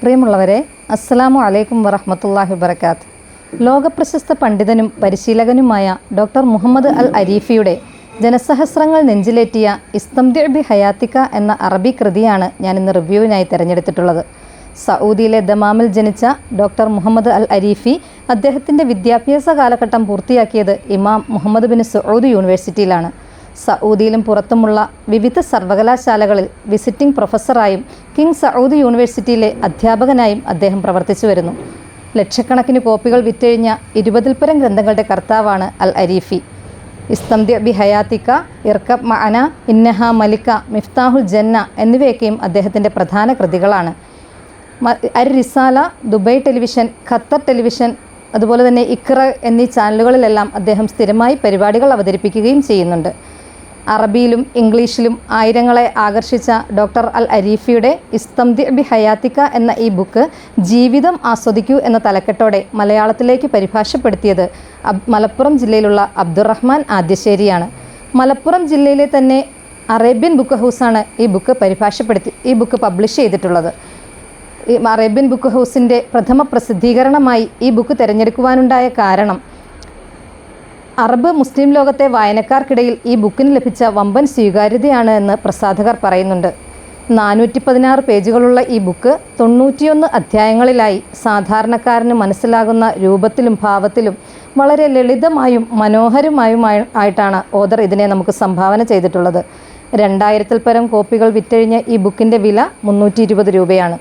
പ്രിയമുള്ളവരെ അസ്സലാമു അലൈക്കും വറഹമത്തല്ലാഹി വബർക്കാത്ത് ലോകപ്രശസ്ത പണ്ഡിതനും പരിശീലകനുമായ ഡോക്ടർ മുഹമ്മദ് അൽ അരീഫിയുടെ ജനസഹസ്രങ്ങൾ നെഞ്ചിലേറ്റിയ ഇസ്തംദ്യ ബി ഹയാത്തിക്ക എന്ന അറബി കൃതിയാണ് ഞാൻ ഇന്ന് റിവ്യൂവിനായി തിരഞ്ഞെടുത്തിട്ടുള്ളത്. സൗദിയിലെ ദമാമിൽ ജനിച്ച ഡോക്ടർ മുഹമ്മദ് അൽ അരീഫി അദ്ദേഹത്തിന്റെ വിദ്യാഭ്യാസ കാലഘട്ടം പൂർത്തിയാക്കിയത് ഇമാം മുഹമ്മദ് ബിൻ സൗദ് യൂണിവേഴ്സിറ്റിയിലാണ്. സൗദിയിലും പുറത്തുമുള്ള വിവിധ സർവകലാശാലകളിൽ വിസിറ്റിംഗ് പ്രൊഫസറായും കിങ് സൗദി യൂണിവേഴ്സിറ്റിയിലെ അധ്യാപകനായും അദ്ദേഹം പ്രവർത്തിച്ചു വരുന്നു. ലക്ഷക്കണക്കിന് കോപ്പികൾ വിറ്റഴിഞ്ഞ ഇരുപതിൽ പരം ഗ്രന്ഥങ്ങളുടെ കർത്താവാണ് അൽ അരീഫി. ഇസ്തംദ്യ ബി ഹയാത്തിക്ക ഇർക്കബ് മഅന ഇന്നഹ മലിക്ക മിഫ്താഹുൽ ജന്ന എന്നിവയൊക്കെയും അദ്ദേഹത്തിന്റെ പ്രധാന കൃതികളാണ്. Ar Risala Dubai television Qatar television അതുപോലെ തന്നെ ഇക്ര എന്നീ ചാനലുകളിലെല്ലാം അദ്ദേഹം സ്ഥിരമായി പരിപാടികൾ അവതരിപ്പിക്കുകയും ചെയ്യുന്നുണ്ട്. അറബിയിലും ഇംഗ്ലീഷിലും ആയിരങ്ങളെ ആകർഷിച്ച ഡോക്ടർ അൽ അരീഫിയുടെ ഇസ്തംദി ബി ഹയാത്തിക്ക എന്ന ഈ ബുക്ക് ജീവിതം ആസ്വദിക്കൂ എന്ന തലക്കെട്ടോടെ മലയാളത്തിലേക്ക് പരിഭാഷപ്പെടുത്തിയത് മലപ്പുറം ജില്ലയിലുള്ള അബ്ദുറഹ്മാൻ ആദ്യശ്ശേരിയാണ്. മലപ്പുറം ജില്ലയിലെ തന്നെ അറേബ്യൻ ബുക്ക് ഹൗസാണ് ഈ ബുക്ക് പരിഭാഷപ്പെടുത്തി ഈ ബുക്ക് പബ്ലിഷ് ചെയ്തിട്ടുള്ളത്. ഈ അറേബ്യൻ ബുക്ക് ഹൗസിന്റെ പ്രഥമ പ്രസിദ്ധീകരണമായി ഈ ബുക്ക് തിരഞ്ഞെടുക്കുവാനുണ്ടായ കാരണം അറബ് മുസ്ലിം ലോകത്തെ വായനക്കാർക്കിടയിൽ ഈ ബുക്കിന് ലഭിച്ച വമ്പൻ സ്വീകാര്യതയാണ് എന്ന് പ്രസാധകർ പറയുന്നുണ്ട്. നാനൂറ്റി പതിനാറ് പേജുകളുള്ള ഈ ബുക്ക് തൊണ്ണൂറ്റിയൊന്ന് അധ്യായങ്ങളിലായി സാധാരണക്കാരന് മനസ്സിലാകുന്ന രൂപത്തിലും ഭാവത്തിലും വളരെ ലളിതമായും മനോഹരമായുമായി ആയിട്ടാണ് ഓദർ ഇതിനെ നമുക്ക് സംഭാവന ചെയ്തിട്ടുള്ളത്. രണ്ടായിരത്തിൽ പരം കോപ്പികൾ വിറ്റഴിഞ്ഞ ഈ ബുക്കിന്റെ വില മുന്നൂറ്റി ഇരുപത് രൂപയാണ്.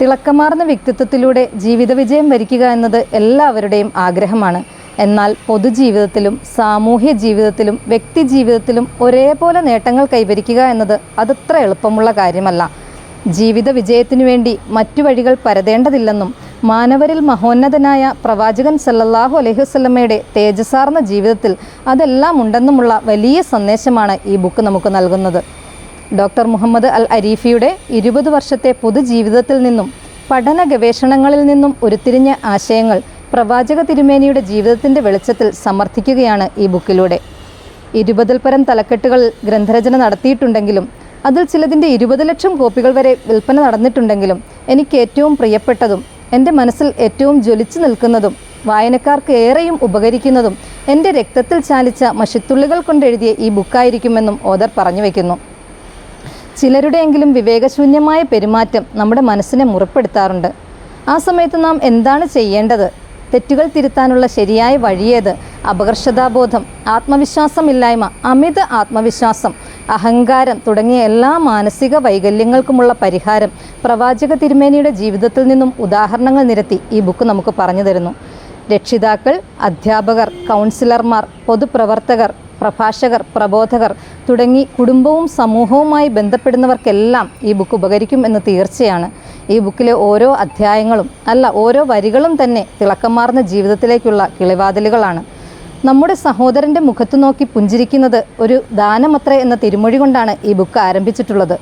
തിളക്കമാർന്ന വ്യക്തിത്വത്തിലൂടെ ജീവിത വിജയം വരിക്കുക എന്നത് എല്ലാവരുടെയും ആഗ്രഹമാണ്. എന്നാൽ പൊതുജീവിതത്തിലും സാമൂഹ്യ ജീവിതത്തിലും വ്യക്തി ജീവിതത്തിലും ഒരേപോലെ നേട്ടങ്ങൾ കൈവരിക്കുക എന്നത് അതത്ര എളുപ്പമുള്ള കാര്യമല്ല. ജീവിത വിജയത്തിനു വേണ്ടി മറ്റു വഴികൾ പരതേണ്ടതില്ലെന്നും മാനവരിൽ മഹോന്നതനായ പ്രവാചകൻ സല്ലല്ലാഹു അലൈഹി വസല്ലമയുടെ തേജസാർന്ന ജീവിതത്തിൽ അതെല്ലാം ഉണ്ടെന്നുമുള്ള വലിയ സന്ദേശമാണ് ഈ ബുക്ക് നമുക്ക് നൽകുന്നത്. ഡോക്ടർ മുഹമ്മദ് അൽ അരീഫിയുടെ ഇരുപത് വർഷത്തെ പൊതുജീവിതത്തിൽ നിന്നും പഠന ഗവേഷണങ്ങളിൽ നിന്നും ഉരുത്തിരിഞ്ഞ ആശയങ്ങൾ പ്രവാചക തിരുമേനിയുടെ ജീവിതത്തിന്റെ വെളിച്ചത്തിൽ സമർത്ഥിക്കുകയാണ് ഈ ബുക്കിലൂടെ. ഇരുപതിൽ പരം തലക്കെട്ടുകൾ ഗ്രന്ഥരചന നടത്തിയിട്ടുണ്ടെങ്കിലും അതിൽ ചിലതിന്റെ ഇരുപത് ലക്ഷം കോപ്പികൾ വരെ വിൽപ്പന നടന്നിട്ടുണ്ടെങ്കിലും എനിക്ക് ഏറ്റവും പ്രിയപ്പെട്ടതും എന്റെ മനസ്സിൽ ഏറ്റവും ജ്വലിച്ചു നിൽക്കുന്നതും വായനക്കാർക്ക് ഏറെയും ഉപകരിക്കുന്നതും എന്റെ രക്തത്തിൽ ചാലിച്ച മഷിത്തുള്ളികൾ കൊണ്ടെഴുതിയ ഈ ബുക്കായിരിക്കുമെന്നും ഓദർ പറഞ്ഞു വയ്ക്കുന്നു. ചിലരുടെയെങ്കിലും വിവേകശൂന്യമായ പെരുമാറ്റം നമ്മുടെ മനസ്സിനെ മുറിപ്പെടുത്താറുണ്ട്. ആ സമയത്ത് നാം എന്താണ് ചെയ്യേണ്ടത്? തെറ്റുകൾ തിരുത്താനുള്ള ശരിയായ വഴിയേത്? അപകർഷതാബോധം ആത്മവിശ്വാസമില്ലായ്മ അമിത ആത്മവിശ്വാസം അഹങ്കാരം തുടങ്ങിയ എല്ലാ മാനസിക വൈകല്യങ്ങൾക്കുമുള്ള പരിഹാരം പ്രവാചക തിരുമേനിയുടെ ജീവിതത്തിൽ നിന്നും ഉദാഹരണങ്ങൾ നിരത്തി ഈ ബുക്ക് നമുക്ക് പറഞ്ഞു തരുന്നു. രക്ഷിതാക്കൾ അധ്യാപകർ കൗൺസിലർമാർ പൊതുപ്രവർത്തകർ പ്രഭാഷകർ പ്രബോധകർ തുടങ്ങി കുടുംബവും സമൂഹവുമായി ബന്ധപ്പെടുന്നവർക്കെല്ലാം ഈ ബുക്ക് ഉപകരിക്കും എന്ന് തീർച്ചയാണ്. ഈ ബുക്കിലെ ഓരോ അധ്യായങ്ങളും അല്ല ഓരോ വരികളും തന്നെ തിളക്കമാർന്ന ജീവിതത്തിലേക്കുള്ള കിളിവാതിലുകളാണ്. നമ്മുടെ സഹോദരന്റെ മുഖത്തു നോക്കി പുഞ്ചിരിക്കുന്നത് ഒരു ദാനമത്ര എന്ന തിരുമൊഴി കൊണ്ടാണ് ഈ ബുക്ക് ആരംഭിച്ചിട്ടുള്ളത്.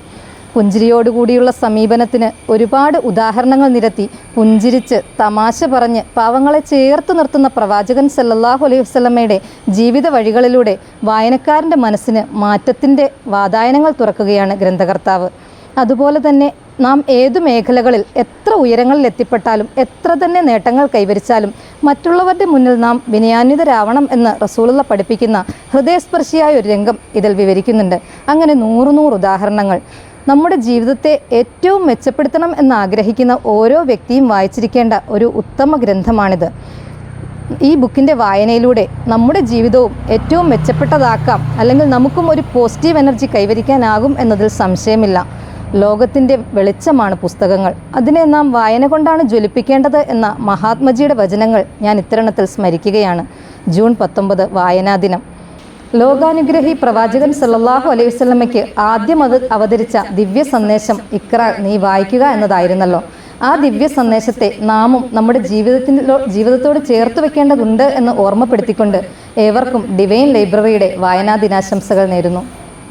പുഞ്ചിരിയോടുകൂടിയുള്ള സമീപനത്തിന് ഒരുപാട് ഉദാഹരണങ്ങൾ നിരത്തി പുഞ്ചിരിച്ച് തമാശ പറഞ്ഞ് പാവങ്ങളെ ചേർത്ത് നിർത്തുന്ന പ്രവാചകൻ സല്ലല്ലാഹു അലൈഹി വസല്ലമയുടെ ജീവിത വഴികളിലൂടെ വായനക്കാരന്റെ മനസ്സിന് മാറ്റത്തിന്റെ വാതായനങ്ങൾ തുറക്കുകയാണ് ഗ്രന്ഥകർത്താവ്. അതുപോലെ തന്നെ നാം ഏതു മേഖലകളിൽ എത്ര ഉയരങ്ങളിൽ എത്തിപ്പെട്ടാലും എത്ര തന്നെ നേട്ടങ്ങൾ കൈവരിച്ചാലും മറ്റുള്ളവരുടെ മുന്നിൽ നാം വിനയാന്വിതരാവണം എന്ന് റസൂലുള്ള പഠിപ്പിക്കുന്ന ഹൃദയസ്പർശിയായ ഒരു രംഗം ഇതിൽ വിവരിക്കുന്നുണ്ട്. അങ്ങനെ നൂറ് നൂറ് ഉദാഹരണങ്ങൾ. നമ്മുടെ ജീവിതത്തെ ഏറ്റവും മെച്ചപ്പെടുത്തണം എന്ന് ആഗ്രഹിക്കുന്ന ഓരോ വ്യക്തിയും വായിച്ചിരിക്കേണ്ട ഒരു ഉത്തമ ഗ്രന്ഥമാണിത്. ഈ ബുക്കിന്റെ വായനയിലൂടെ നമ്മുടെ ജീവിതവും ഏറ്റവും മെച്ചപ്പെട്ടതാക്കാം അല്ലെങ്കിൽ നമുക്കും ഒരു പോസിറ്റീവ് എനർജി കൈവരിക്കാനാകും എന്നതിൽ സംശയമില്ല. ലോകത്തിന്റെ വെളിച്ചമാണ് പുസ്തകങ്ങൾ. അതിനെ നാം വായന കൊണ്ടാണ് ജ്വലിപ്പിക്കേണ്ടത് എന്ന മഹാത്മജിയുടെ വചനങ്ങൾ ഞാൻ ഇത്തരണത്തിൽ സ്മരിക്കുകയാണ്. ജൂൺ പത്തൊമ്പത് വായനാ ദിനം. ലോകാനുഗ്രഹി പ്രവാചകൻ സല്ലാഹു അലൈഹി വസല്ലമയ്ക്ക് ആദ്യം അത് അവതരിച്ച ദിവ്യ സന്ദേശം ഇക്ര നീ വായിക്കുക എന്നതായിരുന്നല്ലോ. ആ ദിവ്യ സന്ദേശത്തെ നാമും നമ്മുടെ ജീവിതത്തിലോ ജീവിതത്തോട് ചേർത്ത് വെക്കേണ്ടതുണ്ട് എന്ന് ഓർമ്മപ്പെടുത്തിക്കൊണ്ട് ഏവർക്കും ഡിവൈൻ ലൈബ്രറിയുടെ വായനാ ദിനാശംസകൾ നേരുന്നു.